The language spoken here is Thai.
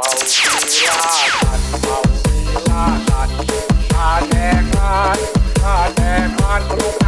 เมาซีลากันเมาซีลากันข้าแดงงานข้าแดงงานกรุ